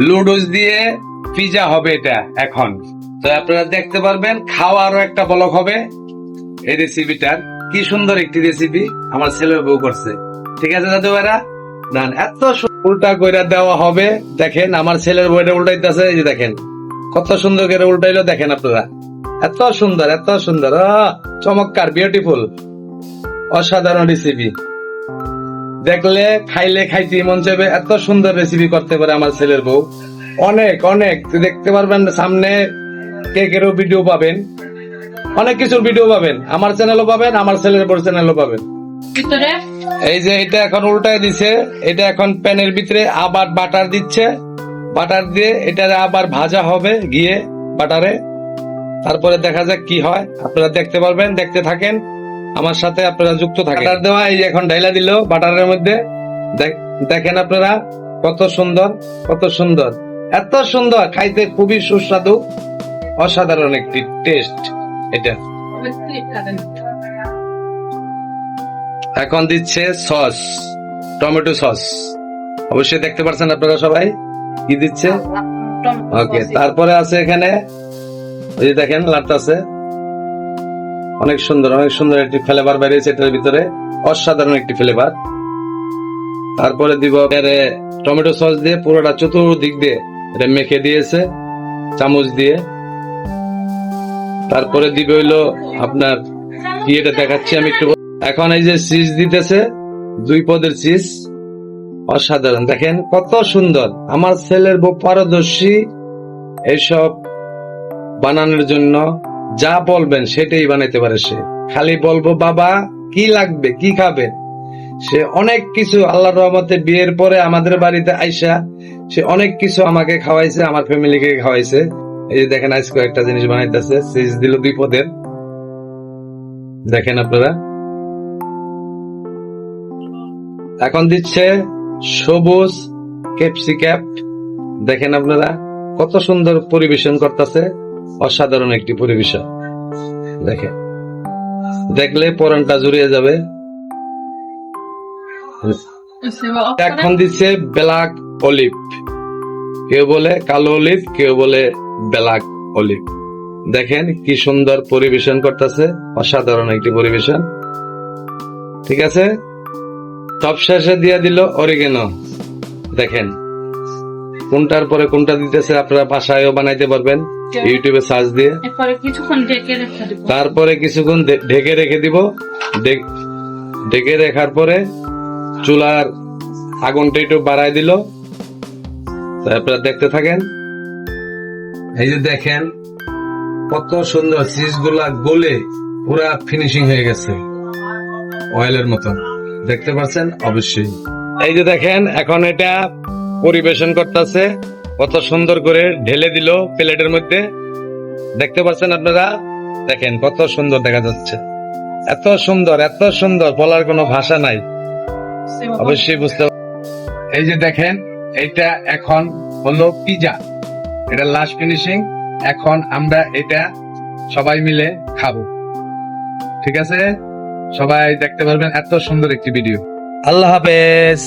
লুডুস দিয়ে পিজা হবে এটা এখন। তো আপনারা দেখতে পারবেন, খাওয়ারও একটা বলক হবে এই রেসিপিটার কি সুন্দর একটি রেসিপি আমার ছেলে বউ করছে। ঠিক আছে দাদু ভাইরা? না এত উল্টা কইরা দেওয়া হবে। দেখেন, আমার ছেলের বইটা উল্টাইতেছে, এই যে দেখেন, কত সুন্দর করে উল্টাইলো, দেখেন আপনারা। এত সুন্দর এত সুন্দর চমৎকার বিউটিফুল অসাধারণ রেসিপি দেখলে খাইলে খাইতে মন চাইবে এত সুন্দর রেসিপি করতে পারে আমার ছেলের বউ। অনেক অনেক। দেখতে পারবেন সামনে কেকেরও ভিডিও পাবেন। অনেক কিছুর ভিডিও পাবেন। আমার চ্যানেলও পাবেন আমার ছেলের বড় চ্যানেলও পাবেন। এই যে এটা এখন উল্টায় দিছে এটা এখন প্যানের ভিতরে আবার বাটার দিচ্ছে। বাটার দিয়ে এটা আবার ভাজা হবে গিয়ে বাটারে তারপরে দেখা যাক কি হয়। আপনারা দেখতে পারবেন দেখতে থাকেন। আমার সাথে আপনারা যুক্ত থাকেন। বাটার দেওয়া এই এখন ডাইলা দিল বাটারের মধ্যে। দেখেন আপনারা কত সুন্দর কত সুন্দর। এত সুন্দর খাইতে খুবই সুস্বাদু অসাধারণ একটি টেস্ট এটা। এখন দিচ্ছে সস টমেটো সস অবশ্যই দেখতে পাচ্ছেন আপনারা সবাই কি দিচ্ছে? ওকে তারপরে আছে এখানে ওই যে দেখেন লাট্টাছে অনেক সুন্দর অনেক সুন্দর একটি ফ্লেভার বেরিয়েছে এটার ভিতরে। অসাধারণ একটি ফ্লেভার। তারপরে দিব টমেটো সস দিয়ে পুরোটা চতুর্দিক দিয়ে এটা মেখে দিয়েছে, চামচ দিয়ে। তারপরে দিবে হইল আপনার এটা দেখাচ্ছি আমি একটু। এখন এই যে চিজ দিতেছে, দুই পদের চিজ অসাধারণ, দেখেন কত সুন্দর। আমার ছেলের বউ পারদর্শী এইসব বানানোর জন্য। যা বলবেন সেটাই বানাইতে পারে সে। খালি বলব, বাবা, কি লাগবে? কি খাবে? সে অনেক কিছু আল্লাহ রহমতে বিয়ের পরে আমাদের বাড়িতে আইসা সে অনেক কিছু আমাকে খাওয়াইছে, আমার ফ্যামিলিকে খাওয়াইছে। এই যে দেখেন আজকে একটা জিনিস বানাইতেছে চিজ দিল দুই পদের দেখেন আপনারা। এখন দিচ্ছে সবুজ ক্যাপসিক্যাপ দেখেন আপনারা, কত সুন্দর পরিবেশন করতেছে। অসাধারণ একটি পরিবেশন। দেখেন। দেখলে পরনটা জুড়িয়ে যাবে। এখন দিচ্ছে ব্ল্যাক অলিভ। কেউ বলে কালো অলিভ, কেউ বলে ব্ল্যাক অলিভ। দেখেন কি সুন্দর পরিবেশন করতেছে। অসাধারণ একটি পরিবেশন। ঠিক আছে? সব শেষে দিয়ে দিল অরিগেনো দেখেন। কোনটার পরে কোনটা দিতেছে আপনারা বাসায়ও বানাইতে পারবেন ইউটিউবে সার্চ দিয়ে। তারপরে কিছুক্ষণ ঢেকে রেখে দিব। ঢেকে রাখার পরে চুলার আগুনটা একটু বাড়াই দিল। তারপরে দেখতে থাকেন। এই যে দেখেন কত সুন্দর চিজগুলা গলে পুরা ফিনিশিং হয়ে গেছে। অয়েলের মতন। দেখতে পাচ্ছেন? অবশ্যই। এই যে দেখেন এখন এটা পরিবেশন করতেছে। কত সুন্দর করে ঢেলে দিল প্লেটের মধ্যে। দেখতে পাচ্ছেন আপনারা? দেখেন, কত সুন্দর দেখা যাচ্ছে। এত সুন্দর এত সুন্দর, বলার কোনো ভাষা নাই। অবশ্যই বুঝতে এই যে দেখেন এটা এখন হলো পিজা এটা লাস্ট ফিনিশিং এখন আমরা এটা সবাই মিলে খাব। ঠিক আছে? সবাই দেখতে পারবেন, এত সুন্দর একটি ভিডিও আল্লাহ হাফেজ।